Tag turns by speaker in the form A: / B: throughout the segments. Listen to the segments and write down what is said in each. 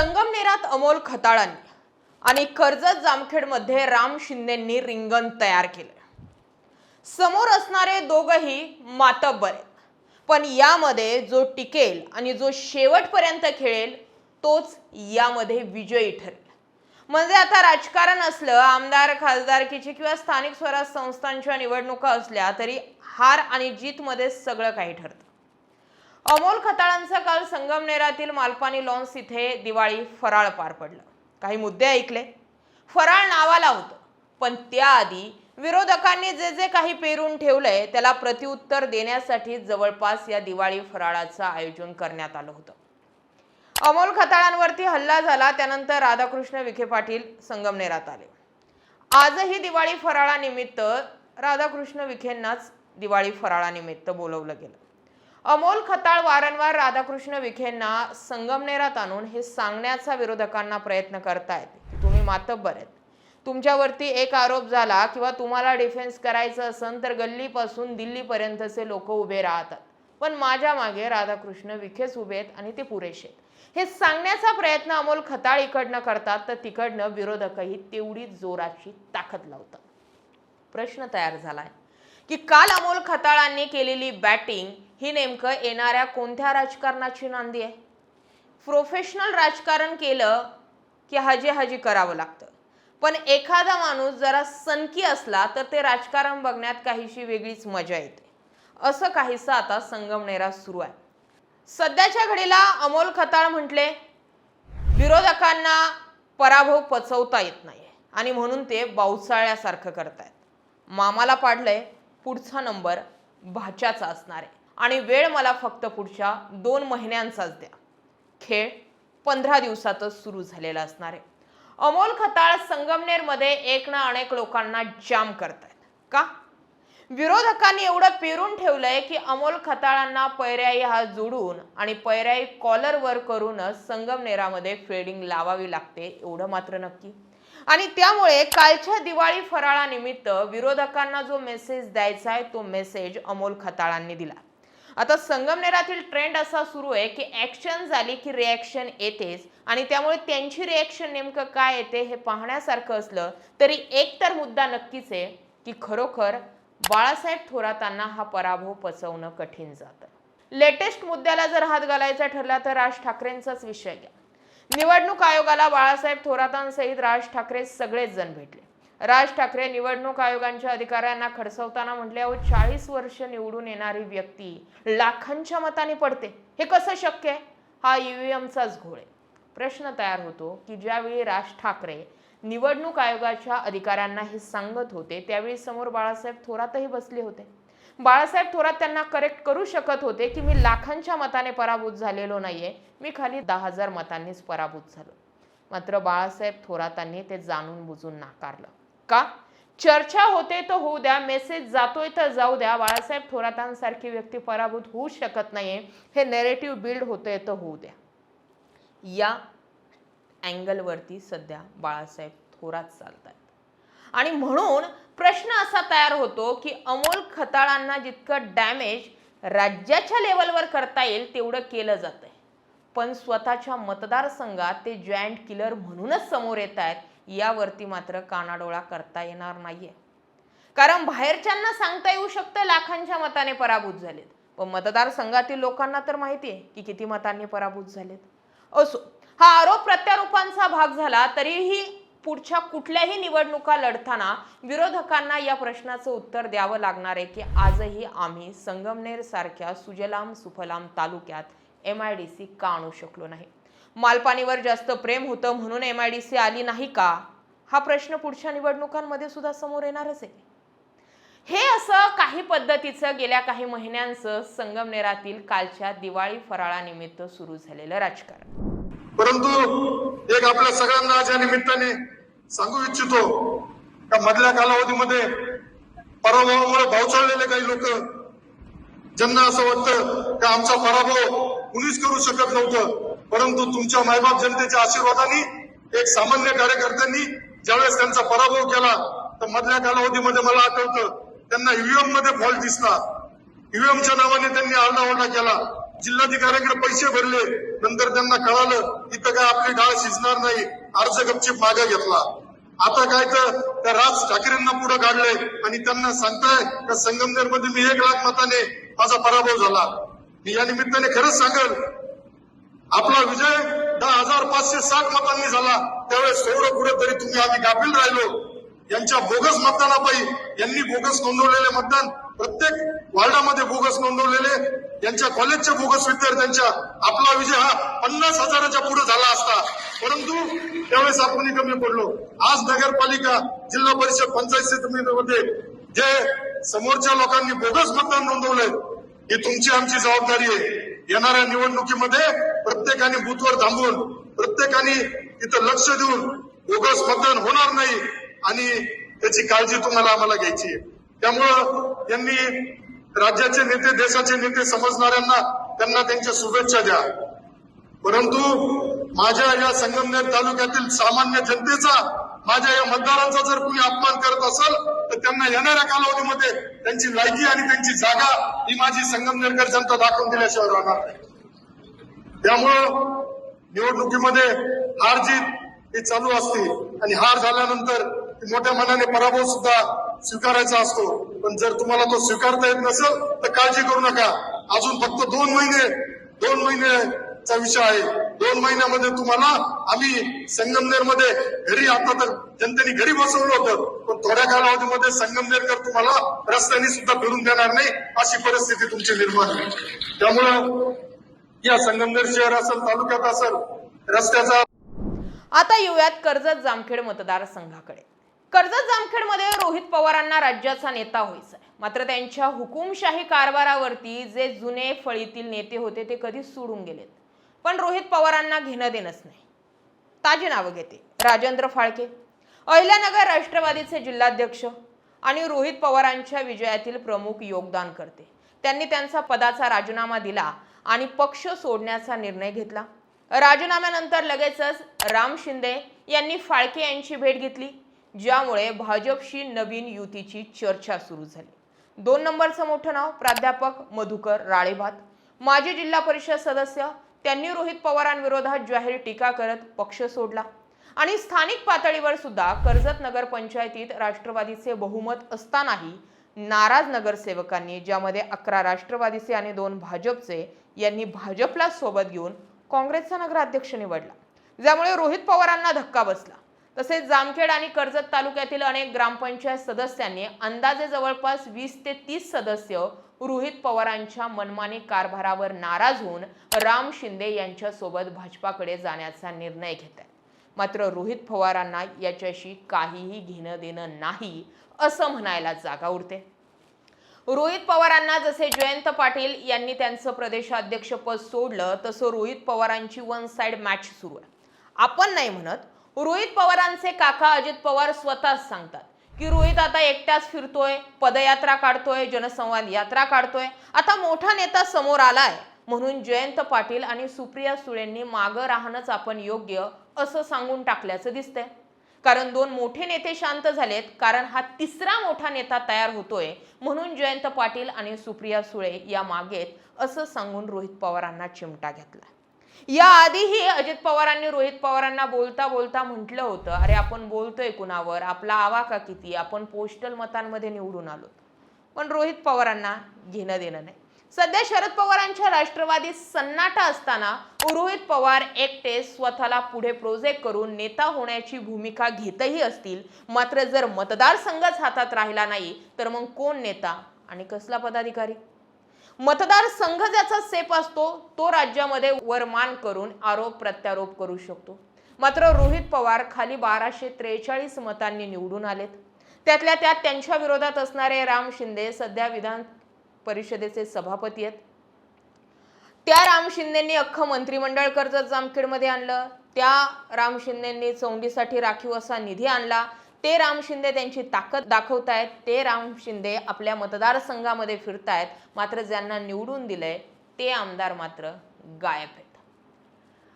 A: संगमनेरात अमोल खताळांनी आणि कर्जत जामखेडमध्ये राम शिंदेंनी रिंगण तयार केलं. समोर असणारे दोघही मातब्बर आहेत. पण यामध्ये जो टिकेल आणि जो शेवटपर्यंत खेळेल तोच यामध्ये विजयी ठरेल. म्हणजे आता राजकारण असलं आमदार खासदारकीची किंवा स्थानिक स्वराज संस्थांच्या निवडणुका असल्या तरी हार आणि जीतमध्ये सगळं काही ठरतं. अमोल खताळांचा काल संगमनेरातील मालपानी लॉन्स इथे दिवाळी फराळ पार पडलं. काही मुद्दे ऐकले. फराळ नावाला होतं. पण त्याआधी विरोधकांनी जे जे काही पेरून ठेवलंय त्याला प्रत्युत्तर देण्यासाठी जवळपास या दिवाळी फराळाचं आयोजन करण्यात आलं होतं. अमोल खताळांवरती हल्ला झाला त्यानंतर राधाकृष्ण विखे पाटील संगमनेरात आले. आजही दिवाळी फराळानिमित्त राधाकृष्ण विखेंनाच दिवाळी फराळानिमित्त बोलवलं गेलं. अमोल खताळ वारंवार राधाकृष्ण विखेंना संगमनेरात आणून हे सांगण्याचा विरोधकांना प्रयत्न करतायत. तुम्ही मातब्बर आहेत. तुमच्यावरती एक आरोप झाला किंवा तुम्हाला डिफेन्स करायचं असेल तर गल्लीपासून दिल्लीपर्यंतचे लोक उभे राहतात. पण माझ्या मागे राधाकृष्ण विखेच उभे आहेत आणि ते पुरेसे आहेत. हे सांगण्याचा प्रयत्न अमोल खताळ इकडनं करतात तर तिकडनं विरोधकही तेवढी जोराची ताकद लावतात. प्रश्न तयार झाला आहे की काल अमोल खताळांनी केलेली बॅटिंग ही नेमकं येणाऱ्या कोणत्या राजकारणाची नांदी आहे? प्रोफेशनल राजकारण केलं की हजी हजी करावं लागतं. पण एखादा माणूस जरा सनकी असला तर ते राजकारण बघण्यात काहीशी वेगळीच मजा येते. असं काहीसं आता संगमनेरात सुरू आहे. सध्याच्या घडीला अमोल खताळ म्हटले विरोधकांना पराभव पचवता येत नाही आणि म्हणून ते बावसाळ्यासारखं करतायत. मामाला पाडलंय पुढचा नंबर भाच्याचा असणार आहे. आणि वेळ मला फक्त पुढच्या दोन महिन्यांचाच द्या. खेळ पंधरा दिवसातच सुरू झालेला असणार आहे. अमोल खताळ संगमनेरमध्ये एक ना अनेक लोकांना जाम करतायत. का? विरोधकांनी एवढं पेरून ठेवलंय की अमोल खताळांना पैऱ्याई हा जोडून आणि पैऱ्याई कॉलरवर करूनच संगमनेरामध्ये फिल्डिंग लावावी लागते एवढं मात्र नक्की? आणि त्यामुळे कालच्या दिवाळी फराळानिमित्त विरोधकांना जो मेसेज द्यायचा आहे तो मेसेज अमोल खताळांनी दिला. आता संगमनेरातील ट्रेंड असा सुरू आहे की ऍक्शन झाली की रिॲक्शन येतेच आणि त्यामुळे त्यांची रिॲक्शन नेमकं काय येते हे पाहण्यासारखं असलं तरी एक तर मुद्दा नक्कीच आहे की खरोखर बाळासाहेब थोरातांना हा पराभव पचवणं कठीण जातं. लेटेस्ट मुद्द्याला जर हात घालायचा ठरला तर राज ठाकरेंचाच विषय घ्या. निवडणूक आयोगाला बाळासाहेब थोरातांसहित राज ठाकरे सगळेच जण भेटले. राज ठाकरे निवडणूक आयोगांच्या अधिकाऱ्यांना खडसवताना म्हटले अहो चाळीस वर्ष निवडून येणारी व्यक्ती लाखांच्या मताने पडते. हे कसं शक्य आहे? हा ईव्हीएमचाच घोळ आहे. प्रश्न तयार होतो की ज्यावेळी राज ठाकरे निवडणूक आयोगाच्या अधिकाऱ्यांना हे सांगत होते त्यावेळी समोर बाळासाहेब थोरातही बसले होते. बाळासाहेब थोरात त्यांना करेक्ट करू शकत होते की मी लाखांच्या मताने पराभूत झालेलो नाहीये. मी खाली दहा हजार मतांनीच पराभूत झालो. मात्र बाळासाहेब थोरातांनी ते जाणून बुजून नाकारलं. का? चर्चा होते तर होऊ द्या मेसेज जातोय तर जाऊ द्या. बाळासाहेब थोरातांसारखी व्यक्ती पराभूत होऊ शकत नाहीये. हे नेरेटिव्ह बिल्ड होतंय तर होऊ द्या. या अँगलवरती सध्या बाळासाहेब थोरात चालत आणि म्हणून प्रश्न असा तयार होतो की अमोल खताळांना जितकं डॅमेज राज्याच्या लेवलवर करता येईल तेवढं केलं जातं आहे पण स्वतःच्या मतदारसंघात ते जॉईंट किलर म्हणूनच समोर येत आहेत यावरती मात्र कानाडोळा करता येणार नाहीये. कारण बाहेरच्यांना सांगता येऊ शकतं लाखांच्या मताने पराभूत झालेत. पण मतदारसंघातील लोकांना तर माहिती आहे की किती मतांनी पराभूत झालेत. असो हा आरोप प्रत्यारोपांचा भाग झाला तरीही पुढच्या कुठल्याही निवडणुका लढताना विरोधकांना या प्रश्नाचं उत्तर द्यावं लागणार आहे की आजही आम्ही संगमनेर सारख्या सुजलाम सुफलाम तालुक्यात एम आय डी सी का आणू शकलो नाही? मालपाणीवर जास्त प्रेम होतं म्हणून एम आय डी सी आली नाही का? हा प्रश्न पुढच्या निवडणुकांमध्ये सुद्धा समोर येणारच आहे. हे असं काही पद्धतीचं गेल्या काही महिन्यांचं संगमनेरातील कालच्या दिवाळी फराळानिमित्त सुरू झालेलं राजकारण.
B: परंतु एक आपल्या सगळ्यांना आज या निमित्ताने सांगू इच्छितो का मधल्या कालावधीमध्ये पराभवामुळे भावचळलेले काही लोक ज्यांना असं वाटतं का आमचा पराभव कुणीच करू शकत नव्हतं परंतु तुमच्या मायबाप जनतेच्या आशीर्वादाने एक सामान्य कार्यकर्त्यांनी ज्यावेळेस त्यांचा पराभव केला तर मधल्या कालावधीमध्ये मला आठवतं त्यांना ईव्हीएममध्ये फॉल्ट दिसला. ईव्हीएमच्या नावाने त्यांनी आरडाओरडा केला. जिल्हाधिकाऱ्यांकडे पैसे भरले नंतर त्यांना कळालं इथं काय आपली डाळ शिजणार नाही अर्ज गपचीप मागे घेतला. आता काय तर त्या राज ठाकरेंना पुढे काढलंय आणि त्यांना सांगताय का संगमनेरमध्ये मी एक लाख मताने माझा पराभव झाला. मी या निमित्ताने खरंच सांगेल आपला विजय दहा हजार पाचशे साठ मतांनी झाला. त्यावेळेस थोडं पुढे तरी तुम्ही आम्ही गाफील राहिलो. यांच्या बोगस मतदानापायी यांनी बोगस नोंदवलेले मतदान प्रत्येक वार्डामध्ये बोगस नोंदवलेले यांच्या कॉलेजच्या बोगस विद्यार्थ्यांच्या आपला विजय हा पन्नास हजाराच्या पुढे झाला असता. परंतु त्यावेळेस आपण कमी पडलो. आज नगरपालिका जिल्हा परिषद पंचायत समितीमध्ये जे समोरच्या लोकांनी बोगस मतदान नोंदवलंय ही तुमची आमची जबाबदारी आहे. येणाऱ्या निवडणुकीमध्ये प्रत्येकाने बूथवर थांबून प्रत्येकाने तिथं लक्ष देऊन बोगस मतदान होणार नाही आणि त्याची काळजी तुम्हाला आम्हाला घ्यायची आहे. त्यामुळं त्यांनी राज्याचे नेते देशाचे नेते समजणाऱ्यांना त्यांना त्यांच्या शुभेच्छा द्या. परंतु माझ्या या संगमनेर तालुक्यातील सामान्य जनतेचा माझ्या या मतदारांचा जर कुणी अपमान करत असेल तर त्यांना येणाऱ्या कालावधीमध्ये त्यांची लायकी आणि त्यांची जागा ही माझी संगमनेरकर जनता दाखवून दिल्याशिवाय राहणार नाही. त्यामुळं निवडणुकीमध्ये हार जीत ही चालू असते आणि हार झाल्यानंतर मोठ्या मनाने पराभव सुद्धा स्वीकारायचा असतो. पण जर तुम्हाला तो स्वीकारता येत नसेल तर काळजी करू नका. अजून फक्त दोन महिने दोन महिन्याचा विषय आहे. दोन महिन्यामध्ये तुम्हाला आम्ही संगमनेरमध्ये घरी आता तर जनतेने घरी बसवलं होतं पण थोड्या कालावधीमध्ये संगमनेरकर तुम्हाला रस्त्याने सुद्धा फिरून देणार नाही अशी परिस्थिती तुमची निर्माण होईल. त्यामुळं या संगमनेर शहर असेल तालुक्यात असेल रस्त्याचा
A: आता येऊयात कर्जत जामखेड मतदारसंघाकडे. कर्जत जामखेडमध्ये रोहित पवारांना राज्याचा नेता व्हायचा आहे मात्र त्यांच्या हुकुमशाही कारभारावरती जे जुने फळीतील नेते होते ते कधीच सोडून गेलेत. पण रोहित पवारांना घेणं देणंच नाही. ताजी नावं घेते. राजेंद्र फाळके. अहिल्यानगर राष्ट्रवादीचे जिल्हाध्यक्ष आणि रोहित पवारांच्या विजयातील प्रमुख योगदान करते. त्यांनी त्यांचा पदाचा राजीनामा दिला आणि पक्ष सोडण्याचा निर्णय घेतला. राजीनाम्यानंतर लगेचच राम शिंदे यांनी फाळके यांची भेट घेतली. ज्यामुळे भाजपशी नवीन युतीची चर्चा सुरू झाली. दोन नंबरचं मोठं नाव प्राध्यापक मधुकर राळेभात. माजी जिल्हा परिषद सदस्य त्यांनी रोहित पवारांविरोधात जाहीर टीका करत पक्ष सोडला. आणि स्थानिक पातळीवर सुद्धा कर्जत नगर पंचायतीत राष्ट्रवादीचे बहुमत असतानाही नाराज नगरसेवकांनी ज्यामध्ये अकरा राष्ट्रवादीचे आणि दोन भाजपचे यांनी भाजपला सोबत घेऊन काँग्रेसचा नगराध्यक्ष निवडला. ज्यामुळे रोहित पवारांना धक्का बसला. तसेच जामखेड आणि कर्जत तालुक्यातील अनेक ग्रामपंचायत सदस्यांनी अंदाजे जवळपास वीस ते तीस सदस्य रोहित पवारांच्या मनमानी कारभारावर नाराज होऊन राम शिंदे यांच्या सोबत भाजपाकडे जाण्याचा निर्णय घेत आहेत मात्र रोहित पवारांना याच्याशी काहीही घेणं देणं नाही असं म्हणायला जागा उरते. रोहित पवारांना जसे जयंत पाटील यांनी त्यांचं प्रदेशाध्यक्षपद सोडलं तसं रोहित पवारांची वन साइड मॅच सुरू आहे. आपण नाही म्हणत रोहित पवारांचे काका अजित पवार स्वतःच सांगतात की रोहित आता एकटाच फिरतोय पदयात्रा काढतोय जनसंवाद यात्रा काढतोय. आता मोठा नेता समोर आलाय म्हणून जयंत पाटील आणि सुप्रिया सुळेंनी मागं राहणंच आपण योग्य असं सांगून टाकल्याचं दिसतंय. कारण दोन मोठे नेते शांत झालेत कारण हा तिसरा मोठा नेता तयार होतोय म्हणून जयंत पाटील आणि सुप्रिया सुळे या मागेत असं सांगून रोहित पवारांना चिमटा घेतला. या आधीही अजित पवारांनी रोहित पवारांना बोलता बोलता म्हटलं होतं. अरे आपण बोलतोय कुणावर? आपला आवाका किती? आपण पोस्टल मतांमध्ये निवडून आलो. पण रोहित पवारांना घेणं देणं नाही. सध्या शरद पवारांच्या राष्ट्रवादीत सन्नाटा असताना रोहित पवार एकटे स्वतःला पुढे प्रोजेक्ट करून नेता होण्याची भूमिका घेतही असतील. मात्र जर मतदारसंघच हातात राहिला नाही तर मग कोण नेता आणि कसला पदाधिकारी? मतदार संघ ज्याचा सेप असतो तो राज्यामध्ये वरमान करून आरोप प्रत्यारोप करू शकतो. मात्र रोहित पवार खाली बाराशे त्रेचाळीस मतांनी निवडून आलेत. त्यातल्या त्यात त्यांच्या विरोधात असणारे राम शिंदे सध्या विधान परिषदेचे सभापती आहेत. त्या राम शिंदेंनी अख्खं मंत्रिमंडळ कर्ज जामखेडमध्ये आणलं. त्या राम शिंदेंनी चौंडीसाठी राखीव असा निधी आणला. ते राम शिंदे त्यांची ताकद दाखवतायत. ते राम शिंदे आपल्या मतदारसंघामध्ये फिरतायत. मात्र ज्यांना निवडून दिलंय ते आमदार मात्र गायब आहेत.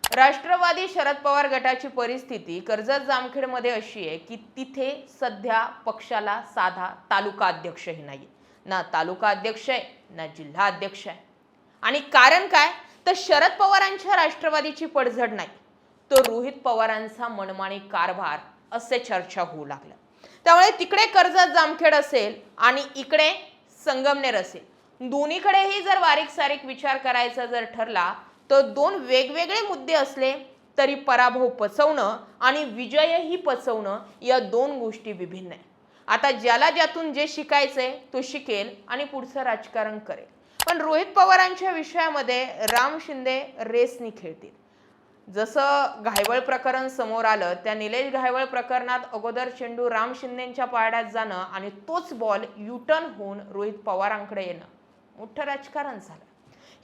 A: राष्ट्रवादी शरद पवार गटाची परिस्थिती कर्जत जामखेडमध्ये अशी आहे की तिथे सध्या पक्षाला साधा तालुका अध्यक्षही नाही ना तालुका अध्यक्ष आहे ना जिल्हा अध्यक्ष आहे. आणि कारण काय? तर शरद पवारांच्या राष्ट्रवादीची पडझड नाही. तो रोहित पवारांचा मनमानी कारभार असे चर्चा होऊ लागल्या. त्यामुळे तिकडे कर्जत जामखेड असेल आणि इकडे संगमनेर असेल. दोन्हीकडेही जर बारीक सारीक विचार करायचा जर ठरला तर दोन वेगवेगळे मुद्दे असले तरी पराभव पचवणं आणि विजयही पचवणं या दोन गोष्टी विभिन्न आहे आता ज्याला ज्यातून जे शिकायचंय तो शिकेल आणि पुढचं राजकारण करेल. पण रोहित पवारांच्या विषयामध्ये राम शिंदे रेसनी खेळतील. जसं घायवळ प्रकरण समोर आलं त्या निलेश घायवळ प्रकरणात अगोदर चेंडू राम शिंदेच्या पारड्यात जाणं आणि तोच बॉल युटर्न होऊन रोहित पवारांकडे येणं. मोठं राजकारण झालं.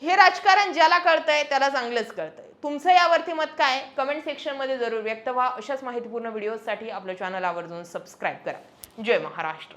A: हे राजकारण ज्याला कळतंय त्याला चांगलंच कळतंय. तुमचं यावरती मत काय? कमेंट सेक्शनमध्ये जरूर व्यक्त व्हा. अशाच माहितीपूर्ण व्हिडिओसाठी आपलं चॅनल आवर्जून सबस्क्राईब करा. जय महाराष्ट्र.